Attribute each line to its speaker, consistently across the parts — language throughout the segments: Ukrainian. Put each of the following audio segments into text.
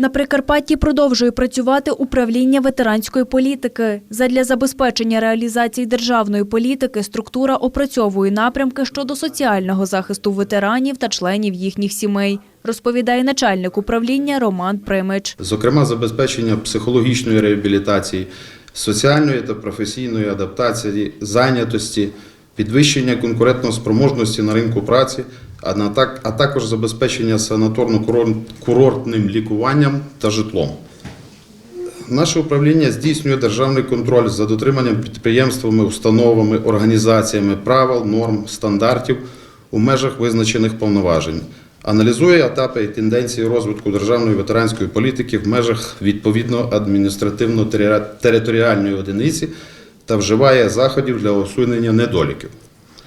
Speaker 1: На Прикарпатті продовжує працювати управління ветеранської політики. Задля забезпечення реалізації державної політики структура опрацьовує напрямки щодо соціального захисту ветеранів та членів їхніх сімей, розповідає начальник управління Роман Примич.
Speaker 2: зокрема забезпечення психологічної реабілітації, соціальної та професійної адаптації, зайнятості, підвищення конкурентоспроможності на ринку праці, а, також забезпечення санаторно-курортним лікуванням та житлом. Наше управління здійснює державний контроль за дотриманням підприємствами, установами, організаціями правил, норм, стандартів у межах визначених повноважень. Аналізує етапи і тенденції розвитку державної ветеранської політики в межах відповідно адміністративно-територіальної одиниці та вживає заходів для усунення недоліків.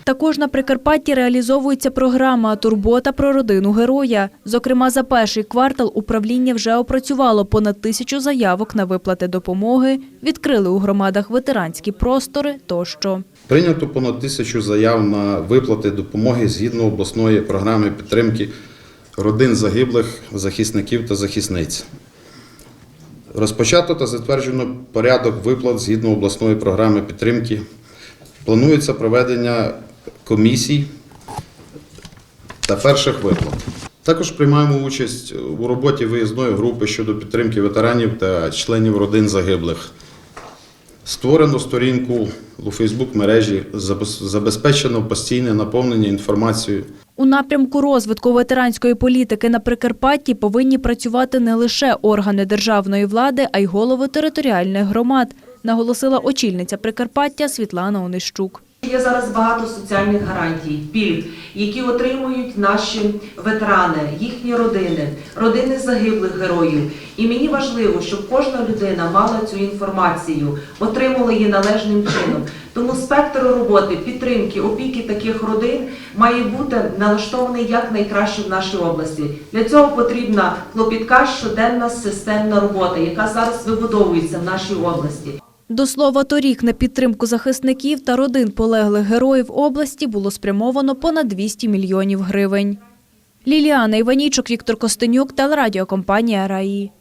Speaker 1: Також на Прикарпатті реалізовується програма Турбота про родину героя. Зокрема, за перший квартал управління вже опрацювало понад тисячу заявок на виплати допомоги, відкрили у громадах ветеранські простори тощо.
Speaker 2: Прийнято понад тисячу заяв на виплати допомоги згідно обласної програми підтримки родин загиблих захисників та захисниць. Розпочато та затверджено порядок виплат згідно обласної програми підтримки. Планується проведення комісій та перших виплат. Також приймаємо участь у роботі виїзної групи щодо підтримки ветеранів та членів родин загиблих. Створено сторінку у Фейсбук мережі, забезпечено постійне наповнення інформацією.
Speaker 1: У напрямку розвитку ветеранської політики на Прикарпатті повинні працювати не лише органи державної влади, а й голови територіальних громад, наголосила очільниця Прикарпаття Світлана Онищук.
Speaker 3: Є зараз багато соціальних гарантій, пільг, які отримують наші ветерани, їхні родини, родини загиблих героїв. І мені важливо, щоб кожна людина мала цю інформацію, отримала її належним чином. Тому спектр роботи, підтримки, опіки таких родин має бути налаштований якнайкраще в нашій області. Для цього потрібна клопітка щоденна системна робота, яка зараз вибудовується в нашій області.
Speaker 1: До слова, торік на підтримку захисників та родин полеглих героїв області було спрямовано понад 200 мільйонів гривень. Ліліана Іванічок, Віктор Костенюк, телерадіокомпанія «Раї».